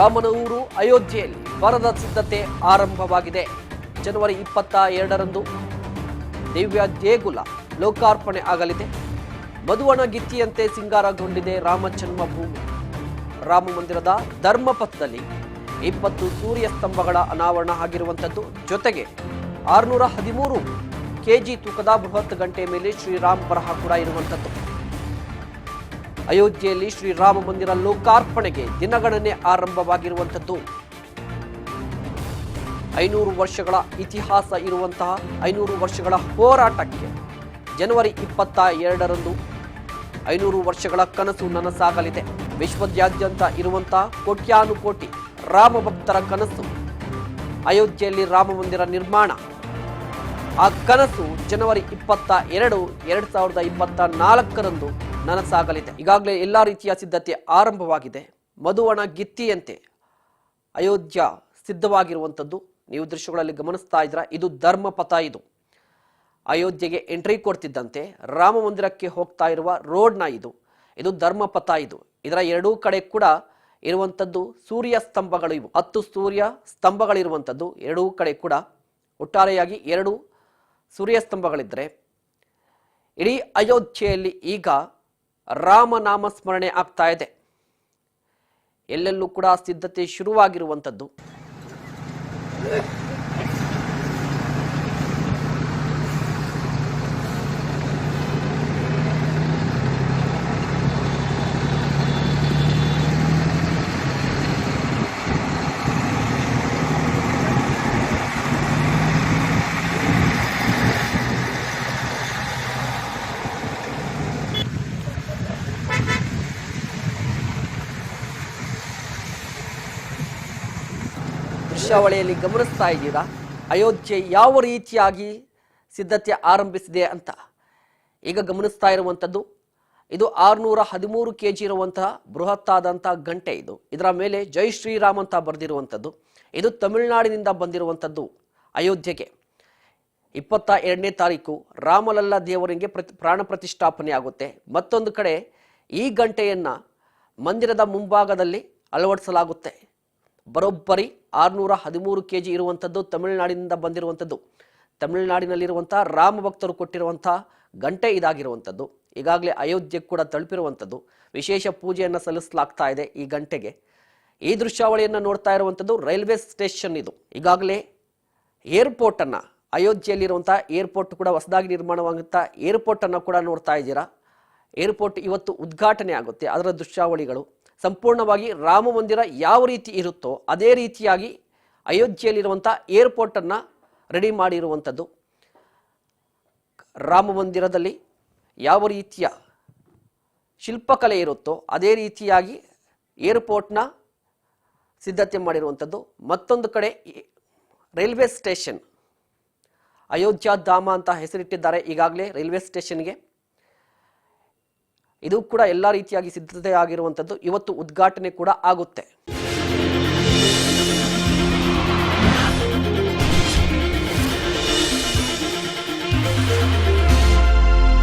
ರಾಮನ ಊರು ಅಯೋಧ್ಯೆಯಲ್ಲಿ ವರದ ಸಿದ್ಧತೆ ಆರಂಭವಾಗಿದೆ. ಜನವರಿ ಇಪ್ಪತ್ತ ಎರಡರಂದು ದಿವ್ಯ ದೇಗುಲ ಲೋಕಾರ್ಪಣೆ ಆಗಲಿದೆ. ಮಧುವಣ ಗಿತ್ತಿಯಂತೆ ಸಿಂಗಾರಗೊಂಡಿದೆ ರಾಮ ಜನ್ಮಭೂಮಿ. ರಾಮ ಮಂದಿರದ ಧರ್ಮಪಥದಲ್ಲಿ ಇಪ್ಪತ್ತು ಸೂರ್ಯ ಸ್ತಂಭಗಳ ಅನಾವರಣ ಆಗಿರುವಂಥದ್ದು. ಜೊತೆಗೆ ಆರುನೂರ ಹದಿಮೂರು ಕೆಜಿ ತೂಕದ ಬೃಹತ್ ಗಂಟೆ ಮೇಲೆ ಶ್ರೀರಾಮ್ ಬರಹ ಕೂಡ ಇರುವಂಥದ್ದು. ಅಯೋಧ್ಯೆಯಲ್ಲಿ ಶ್ರೀರಾಮ ಮಂದಿರ ಲೋಕಾರ್ಪಣೆಗೆ ದಿನಗಣನೆ ಆರಂಭವಾಗಿರುವಂಥದ್ದು. ಐನೂರು ವರ್ಷಗಳ ಇತಿಹಾಸ ಇರುವಂತಹ ಐನೂರು ವರ್ಷಗಳ ಹೋರಾಟಕ್ಕೆ ಜನವರಿ ಇಪ್ಪತ್ತ ಎರಡರಂದು ಐನೂರು ವರ್ಷಗಳ ಕನಸು ನನಸಾಗಲಿದೆ. ವಿಶ್ವದಾದ್ಯಂತ ಇರುವಂತಹ ಕೋಟ್ಯಾನುಕೋಟಿ ರಾಮ ಭಕ್ತರ ಕನಸು, ಅಯೋಧ್ಯೆಯಲ್ಲಿ ರಾಮ ಮಂದಿರ ನಿರ್ಮಾಣ. ಆ ಕನಸು ಜನವರಿ ಇಪ್ಪತ್ತ ಎರಡು ಎರಡು ಸಾವಿರದ ಇಪ್ಪತ್ತ ನಾಲ್ಕರಂದು ನನಸಾಗಲಿದೆ. ಈಗಾಗಲೇ ಎಲ್ಲ ರೀತಿಯ ಸಿದ್ಧತೆ ಆರಂಭವಾಗಿದೆ. ಮಧುವಣ ಗಿತ್ತಿಯಂತೆ ಅಯೋಧ್ಯ ಸಿದ್ಧವಾಗಿರುವಂಥದ್ದು. ನೀವು ದೃಶ್ಯಗಳಲ್ಲಿ ಗಮನಿಸ್ತಾ ಇದ್ರ ಇದು ಧರ್ಮಪಥ ಇದು. ಅಯೋಧ್ಯೆಗೆ ಎಂಟ್ರಿ ಕೊಡ್ತಿದ್ದಂತೆ ರಾಮ ಮಂದಿರಕ್ಕೆ ಹೋಗ್ತಾ ಇರುವ ರೋಡ್ನ ಇದು. ಇದು ಧರ್ಮಪಥ ಇದು. ಇದರ ಎರಡೂ ಕಡೆ ಕೂಡ ಇರುವಂಥದ್ದು ಸೂರ್ಯ ಸ್ತಂಭಗಳು ಇವು. ಹತ್ತು ಸೂರ್ಯ ಸ್ತಂಭಗಳಿರುವಂಥದ್ದು. ಎರಡೂ ಕಡೆ ಕೂಡ ಒಟ್ಟಾರೆಯಾಗಿ ಎರಡು ಸೂರ್ಯ ಸ್ತಂಭಗಳಿದ್ದರೆ ಇಡೀ ಅಯೋಧ್ಯೆಯಲ್ಲಿ ಈಗ ರಾಮನಾಮ ಸ್ಮರಣೆ ಆಗ್ತಾ ಇದೆ. ಎಲ್ಲೆಲ್ಲೂ ಕೂಡ ಸಿದ್ಧತೆ ಶುರುವಾಗಿರುವಂಥದ್ದು. ದೃಶ್ಯಾವಳಿಯಲ್ಲಿ ಗಮನಿಸ್ತಾ ಇದ್ದೀರಾ? ಅಯೋಧ್ಯೆ ಯಾವ ರೀತಿಯಾಗಿ ಸಿದ್ಧತೆ ಆರಂಭಿಸಿದೆ ಅಂತ? ಈಗ ಗಮನಿಸ್ತಾ ಇರುವಂಥದ್ದು, ಇದು ಆರುನೂರ ಹದಿಮೂರು ಕೆ ಜಿ ಇರುವಂತಹ ಬೃಹತ್ತಾದಂಥ ಗಂಟೆ ಇದು. ಇದರ ಮೇಲೆ ಜೈ ಶ್ರೀರಾಮ್ ಅಂತ ಬರೆದಿರುವಂಥದ್ದು. ಇದು ತಮಿಳುನಾಡಿನಿಂದ ಬಂದಿರುವಂಥದ್ದು ಅಯೋಧ್ಯೆಗೆ. ಇಪ್ಪತ್ತ ಎರಡನೇ ತಾರೀಕು ರಾಮಲಲ್ಲ ದೇವರಿಗೆ ಪ್ರತಿ, ಪ್ರಾಣ ಪ್ರತಿಷ್ಠಾಪನೆ ಆಗುತ್ತೆ. ಮತ್ತೊಂದು ಕಡೆ ಈ ಗಂಟೆಯನ್ನು ಮಂದಿರದ ಮುಂಭಾಗದಲ್ಲಿ ಅಳವಡಿಸಲಾಗುತ್ತೆ. ಬರೋಬ್ಬರಿ ಆರುನೂರ ಹದಿಮೂರು ಕೆ ಜಿ ಇರುವಂಥದ್ದು ತಮಿಳುನಾಡಿನಿಂದ ಬಂದಿರುವಂಥದ್ದು. ತಮಿಳುನಾಡಿನಲ್ಲಿರುವಂಥ ರಾಮ ಭಕ್ತರು ಕೊಟ್ಟಿರುವಂಥ ಗಂಟೆ ಇದಾಗಿರುವಂಥದ್ದು. ಈಗಾಗಲೇ ಅಯೋಧ್ಯೆ ಕೂಡ ತಲುಪಿರುವಂಥದ್ದು. ವಿಶೇಷ ಪೂಜೆಯನ್ನು ಸಲ್ಲಿಸಲಾಗ್ತಾ ಇದೆ ಈ ಗಂಟೆಗೆ. ಈ ದೃಶ್ಯಾವಳಿಯನ್ನು ನೋಡ್ತಾ ಇರುವಂಥದ್ದು ರೈಲ್ವೆ ಸ್ಟೇಷನ್ ಇದು. ಈಗಾಗಲೇ ಏರ್ಪೋರ್ಟನ್ನು, ಅಯೋಧ್ಯೆಯಲ್ಲಿರುವಂಥ ಏರ್ಪೋರ್ಟ್ ಕೂಡ ಹೊಸದಾಗಿ ನಿರ್ಮಾಣವಾಗುತ್ತಾ ಏರ್ಪೋರ್ಟನ್ನು ಕೂಡ ನೋಡ್ತಾ ಇದ್ದೀರಾ. ಏರ್ಪೋರ್ಟ್ ಇವತ್ತು ಉದ್ಘಾಟನೆ ಆಗುತ್ತೆ. ಅದರ ದೃಶ್ಯಾವಳಿಗಳು. ಸಂಪೂರ್ಣವಾಗಿ ರಾಮ ಮಂದಿರ ಯಾವ ರೀತಿ ಇರುತ್ತೋ ಅದೇ ರೀತಿಯಾಗಿ ಅಯೋಧ್ಯೆಯಲ್ಲಿರುವಂಥ ಏರ್ಪೋರ್ಟನ್ನು ರೆಡಿ ಮಾಡಿರುವಂಥದ್ದು. ರಾಮ ಮಂದಿರದಲ್ಲಿ ಯಾವ ರೀತಿಯ ಶಿಲ್ಪಕಲೆ ಇರುತ್ತೋ ಅದೇ ರೀತಿಯಾಗಿ ಏರ್ಪೋರ್ಟ್ನ ಸಿದ್ಧತೆ ಮಾಡಿರುವಂಥದ್ದು. ಮತ್ತೊಂದು ಕಡೆ ರೈಲ್ವೆ ಸ್ಟೇಷನ್, ಅಯೋಧ್ಯ ಧಾಮ ಅಂತ ಹೆಸರಿಟ್ಟಿದ್ದಾರೆ ಈಗಾಗಲೇ ರೈಲ್ವೆ ಸ್ಟೇಷನ್ಗೆ. ಇದು ಕೂಡ ಎಲ್ಲ ರೀತಿಯಾಗಿ ಸಿದ್ಧತೆ ಆಗಿರುವಂಥದ್ದು ಇವತ್ತು ಉದ್ಘಾಟನೆ ಕೂಡ ಆಗುತ್ತೆ.